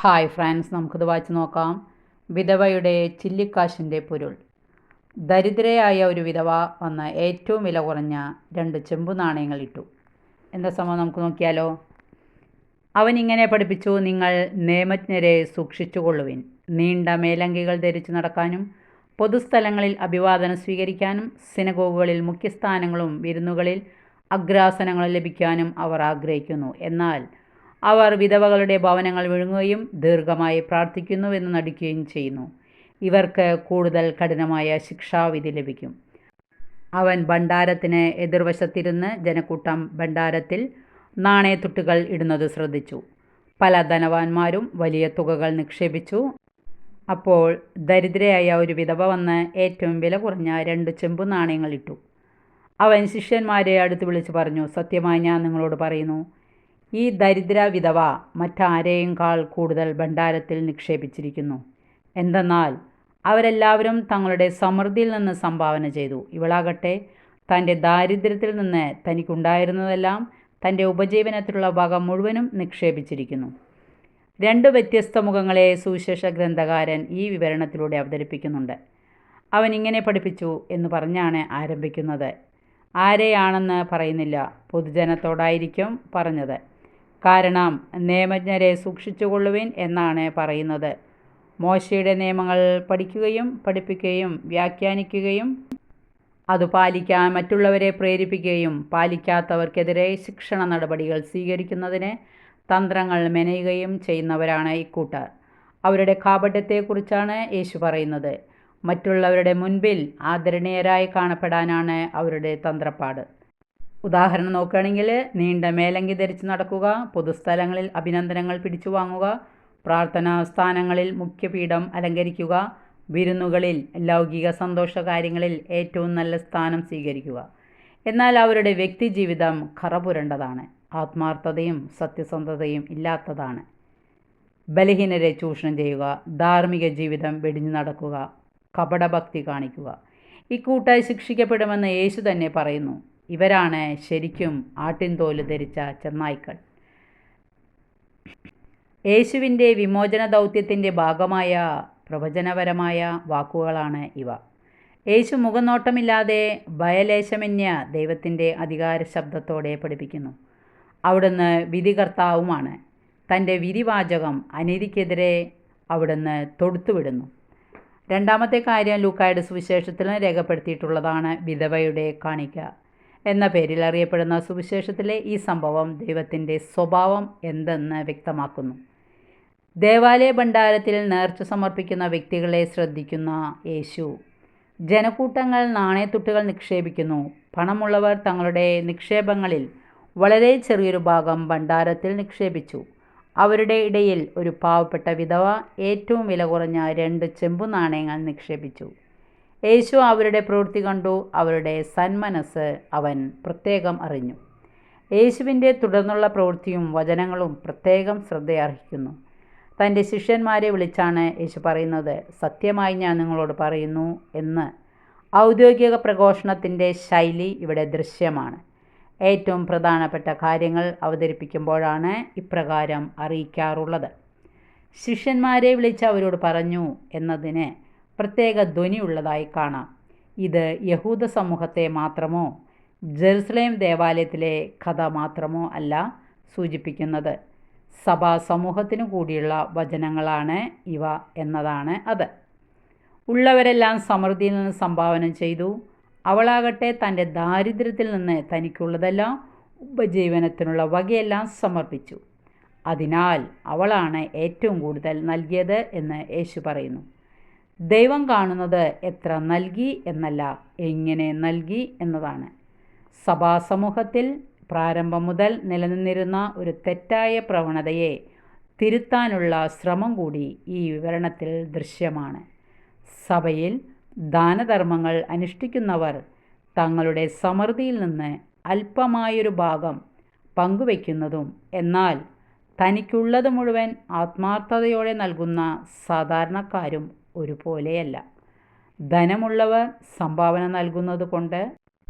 Hi friends നമുക്കിത് വായിച്ച് നോക്കാം. വിധവയുടെ ചില്ലിക്കാശിന്റെ പൊരുൾ. ദരിദ്രയായ ഒരു വിധവ വന്ന് ഏറ്റവും വില കുറഞ്ഞ രണ്ട് ചെമ്പു നാണയങ്ങൾ ഇട്ടു. എന്താ സംഭവം നമുക്ക് നോക്കിയാലോ? അവൻ ഇങ്ങനെ പഠിപ്പിച്ചു നിങ്ങൾ നിയമജ്ഞരെ സൂക്ഷിച്ചുകൊള്ളുവിൻ നീണ്ട മേലങ്കികൾ ധരിച്ചു നടക്കാനും പൊതുസ്ഥലങ്ങളിൽ അഭിവാദനം സ്വീകരിക്കാനും സിനഗോഗുകളിൽ മുഖ്യസ്ഥാനങ്ങളും വിരുന്നുകളിൽ അഗ്രാസനങ്ങളും ലഭിക്കാനും അവർ ആഗ്രഹിക്കുന്നു. എന്നാൽ അവർ വിധവകളുടെ ഭവനങ്ങൾ വിഴുങ്ങുകയും ദീർഘമായി പ്രാർത്ഥിക്കുന്നുവെന്ന് നടിക്കുകയും ചെയ്യുന്നു. ഇവർക്ക് കൂടുതൽ കഠിനമായ ശിക്ഷാവിധി ലഭിക്കും. അവൻ ഭണ്ഡാരത്തിന് എതിർവശത്തിരുന്ന് ജനക്കൂട്ടം ഭണ്ഡാരത്തിൽ നാണയത്തുട്ടുകൾ ഇടുന്നത് ശ്രദ്ധിച്ചു. പല ധനവാന്മാരും വലിയ തുകകൾ നിക്ഷേപിച്ചു. അപ്പോൾ ദരിദ്രയായ ഒരു വിധവ വന്ന് ഏറ്റവും വില കുറഞ്ഞ രണ്ട് ചെമ്പു നാണയങ്ങൾ ഇട്ടു. അവൻ ശിഷ്യന്മാരെ അടുത്ത് വിളിച്ച് പറഞ്ഞു സത്യമായി ഞാൻ നിങ്ങളോട് പറയുന്നു ഈ ദരിദ്ര വിധവ മറ്റാരെയേക്കാൾ കൂടുതൽ ഭണ്ഡാരത്തിൽ നിക്ഷേപിച്ചിരിക്കുന്നു. എന്തെന്നാൽ അവരെല്ലാവരും തങ്ങളുടെ സമൃദ്ധിയിൽ നിന്ന് സംഭാവന ചെയ്തു. ഇവളാകട്ടെ തന്റെ ദാരിദ്ര്യത്തിൽ നിന്ന് തനിക്കുണ്ടായിരുന്നതെല്ലാം തന്റെ ഉപജീവനത്തിലുള്ള വക മുഴുവനും നിക്ഷേപിച്ചിരിക്കുന്നു. രണ്ട് വ്യത്യസ്ത മുഖങ്ങളെ സുവിശേഷ ഗ്രന്ഥകാരൻ ഈ വിവരണത്തിലൂടെ അവതരിപ്പിക്കുന്നുണ്ട്. അവൻ ഇങ്ങനെ പഠിപ്പിച്ചു എന്ന് പറഞ്ഞാണ് ആരംഭിക്കുന്നത്. ആരെയാണെന്ന് പറയുന്നില്ല. പൊതുജനത്തോടായിരിക്കും പറഞ്ഞത്. കാരണം നിയമജ്ഞരെ സൂക്ഷിച്ചുകൊള്ളുവിൻ എന്നാണ് പറയുന്നത്. മോശയുടെ നിയമങ്ങൾ പഠിക്കുകയും പഠിപ്പിക്കുകയും വ്യാഖ്യാനിക്കുകയും അത് പാലിക്കാൻ മറ്റുള്ളവരെ പ്രേരിപ്പിക്കുകയും പാലിക്കാത്തവർക്കെതിരെ ശിക്ഷണ നടപടികൾ സ്വീകരിക്കുന്നതിന് തന്ത്രങ്ങൾ മെനയുകയും ചെയ്യുന്നവരാണ് ഇക്കൂട്ടർ. അവരുടെ കാപട്യത്തെക്കുറിച്ചാണ് യേശു പറയുന്നത്. മറ്റുള്ളവരുടെ മുൻപിൽ ആദരണീയരായി കാണപ്പെടാനാണ് അവരുടെ തന്ത്രപ്പാട്. ഉദാഹരണം നോക്കുകയാണെങ്കിൽ നീണ്ട മേലങ്കി ധരിച്ച് നടക്കുക പൊതുസ്ഥലങ്ങളിൽ അഭിനന്ദനങ്ങൾ പിടിച്ചു വാങ്ങുക പ്രാർത്ഥനാ സ്ഥാനങ്ങളിൽ മുഖ്യപീഠം അലങ്കരിക്കുക വിരുന്നുകളിൽ ലൗകിക സന്തോഷ കാര്യങ്ങളിൽ ഏറ്റവും നല്ല സ്ഥാനം സ്വീകരിക്കുക. എന്നാൽ അവരുടെ വ്യക്തിജീവിതം കറപുരണ്ടതാണ് ആത്മാർത്ഥതയും സത്യസന്ധതയും ഇല്ലാത്തതാണ്. ബലഹീനരെ ചൂഷണം ചെയ്യുക ധാർമ്മിക ജീവിതം വെടിഞ്ഞു നടക്കുക കപടഭക്തി കാണിക്കുക. ഇക്കൂട്ടായി ശിക്ഷിക്കപ്പെടുമെന്ന് യേശു തന്നെ പറയുന്നു. ഇവരാണ് ശരിക്കും ആട്ടിൻതോൽ ധരിച്ച ചെന്നായ്ക്കൾ. യേശുവിന്റെ വിമോചന ദൗത്യത്തിന്റെ ഭാഗമായ പ്രവചനപരമായ വാക്കുകളാണ് ഇവ. യേശു മുഖനോട്ടമില്ലാതെ ഭയലേശമന്യ ദൈവത്തിന്റെ അധികാര ശബ്ദത്തോടെ പഠിപ്പിക്കുന്നു. അവിടുന്ന് വിധികർത്താവുമാണ്. തന്റെ വിധിവാചകം അനീതിക്കെതിരെ അവിടുന്ന് തൊടുത്തുവിടുന്നു. രണ്ടാമത്തെ കാര്യം ലൂക്കായുടെ സുവിശേഷത്തിൽ രേഖപ്പെടുത്തിയിട്ടുള്ളതാണ് വിധവയുടെ കാണിക്ക. എന്ന പേരിൽ അറിയപ്പെടുന്ന സുവിശേഷത്തിലെ ഈ സംഭവം ദൈവത്തിന്റെ സ്വഭാവം എന്തെന്ന് വ്യക്തമാക്കുന്നു. ദേവാലയ ഭണ്ഡാരത്തിൽ നേർച്ച സമർപ്പിക്കുന്ന വ്യക്തികളെ ശ്രദ്ധിക്കുന്ന യേശു. ജനക്കൂട്ടങ്ങൾ നാണയത്തുട്ടുകൾ നിക്ഷേപിക്കുന്നു. പണമുള്ളവർ തങ്ങളുടെ നിക്ഷേപങ്ങളിൽ വളരെ ചെറിയൊരു ഭാഗം ഭണ്ഡാരത്തിൽ നിക്ഷേപിച്ചു. അവരുടെ ഇടയിൽ ഒരു പാവപ്പെട്ട വിധവ ഏറ്റവും വില കുറഞ്ഞ രണ്ട് ചെമ്പു നാണയങ്ങൾ നിക്ഷേപിച്ചു. യേശു അവരുടെ പ്രവൃത്തി കണ്ടു അവരുടെ സന്മനസ് അവൻ പ്രത്യേകം അറിഞ്ഞു. യേശുവിന്റെ തുടർന്നുള്ള പ്രവൃത്തിയും വചനങ്ങളും പ്രത്യേകം ശ്രദ്ധയർഹിക്കുന്നു. തന്റെ ശിഷ്യന്മാരെ വിളിച്ചാണ് യേശു പറയുന്നത് സത്യമായി ഞാൻ നിങ്ങളോട് പറയുന്നു എന്ന്. ഔദ്യോഗിക പ്രഘോഷണത്തിന്റെ ശൈലി ഇവിടെ ദൃശ്യമാണ്. ഏറ്റവും പ്രധാനപ്പെട്ട കാര്യങ്ങൾ അവതരിപ്പിക്കുമ്പോഴാണ് ഇപ്രകാരം അറിയിക്കാറുള്ളത്. ശിഷ്യന്മാരെ വിളിച്ച് അവരോട് പറഞ്ഞു എന്നതിന് പ്രത്യേക ധ്വനിയുള്ളതായി കാണാം. ഇത് യഹൂദ സമൂഹത്തെ മാത്രമോ ജെറുസലേം ദേവാലയത്തിലെ കഥ മാത്രമോ അല്ല സൂചിപ്പിക്കുന്നത്. സഭാ സമൂഹത്തിനു കൂടിയുള്ള വചനങ്ങളാണ് ഇവ എന്നതാണ് അത്. ഉള്ളവരെല്ലാം സമൃദ്ധിയിൽ നിന്ന് സംഭാവന ചെയ്തു. അവളാകട്ടെ തന്റെ ദാരിദ്ര്യത്തിൽ നിന്ന് തനിക്കുള്ളതെല്ലാം ഉപജീവനത്തിനുള്ള വകയെല്ലാം സമർപ്പിച്ചു. അതിനാൽ അവളാണ് ഏറ്റവും കൂടുതൽ നൽകിയത് എന്ന് യേശു പറയുന്നു. ദൈവം കാണുന്നത് എത്ര നൽകി എന്നല്ല എങ്ങനെ നൽകി എന്നതാണ്. സഭാസമൂഹത്തിൽ പ്രാരംഭം മുതൽ നിലനിന്നിരുന്ന ഒരു തെറ്റായ പ്രവണതയെ തിരുത്താനുള്ള ശ്രമം കൂടി ഈ വിവരണത്തിൽ ദൃശ്യമാണ്. സഭയിൽ ദാനധർമ്മങ്ങൾ അനുഷ്ഠിക്കുന്നവർ തങ്ങളുടെ സമൃദ്ധിയിൽ നിന്ന് അല്പമായൊരു ഭാഗം പങ്കുവയ്ക്കുന്നതും എന്നാൽ തനിക്കുള്ളത് മുഴുവൻ ആത്മാർത്ഥതയോടെ നൽകുന്ന സാധാരണക്കാരും ഒരുപോലെയല്ല. ധനമുള്ളവർ സംഭാവന നൽകുന്നത് കൊണ്ട്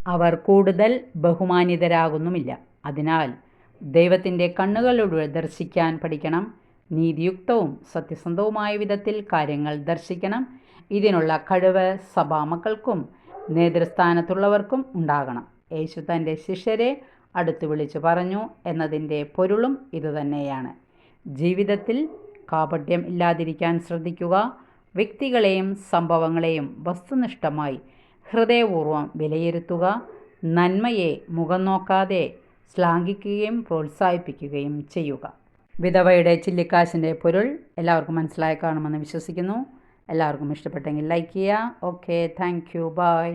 അവർ കൂടുതൽ ബഹുമാനിതരാകുന്നുമില്ല. അതിനാൽ ദൈവത്തിന്റെ കണ്ണുകളിലൂടെ ദർശിക്കാൻ പഠിക്കണം. നീതിയുക്തവും സത്യസന്ധവുമായ വിധത്തിൽ കാര്യങ്ങൾ ദർശിക്കണം. ഇതിനുള്ള കഴിവ് സഭാമക്കൾക്കും നേതൃസ്ഥാനത്തുള്ളവർക്കും ഉണ്ടാകണം. യേശു തന്റെ ശിഷ്യരെ അടുത്തു വിളിച്ചു പറഞ്ഞു എന്നതിന്റെ പൊരുളും ഇതുതന്നെയാണ്. ജീവിതത്തിൽ കാപട്യം ഇല്ലാതിരിക്കാൻ ശ്രദ്ധിക്കുക. വ്യക്തികളെയും സംഭവങ്ങളെയും വസ്തുനിഷ്ഠമായി ഹൃദയപൂർവം വിലയിരുത്തുക നന്മയെ മുഖം നോക്കാതെ ശ്ലാഘിക്കുകയും പ്രോത്സാഹിപ്പിക്കുകയും ചെയ്യുക. വിധവയുടെ ചില്ലിക്കാശിന്റെ പൊരുൾ എല്ലാവർക്കും മനസ്സിലായി കാണുമെന്ന് വിശ്വസിക്കുന്നു. എല്ലാവർക്കും ഇഷ്ടപ്പെട്ടെങ്കിൽ ലൈക്ക് ചെയ്യുക. Okay thank you. ബൈ.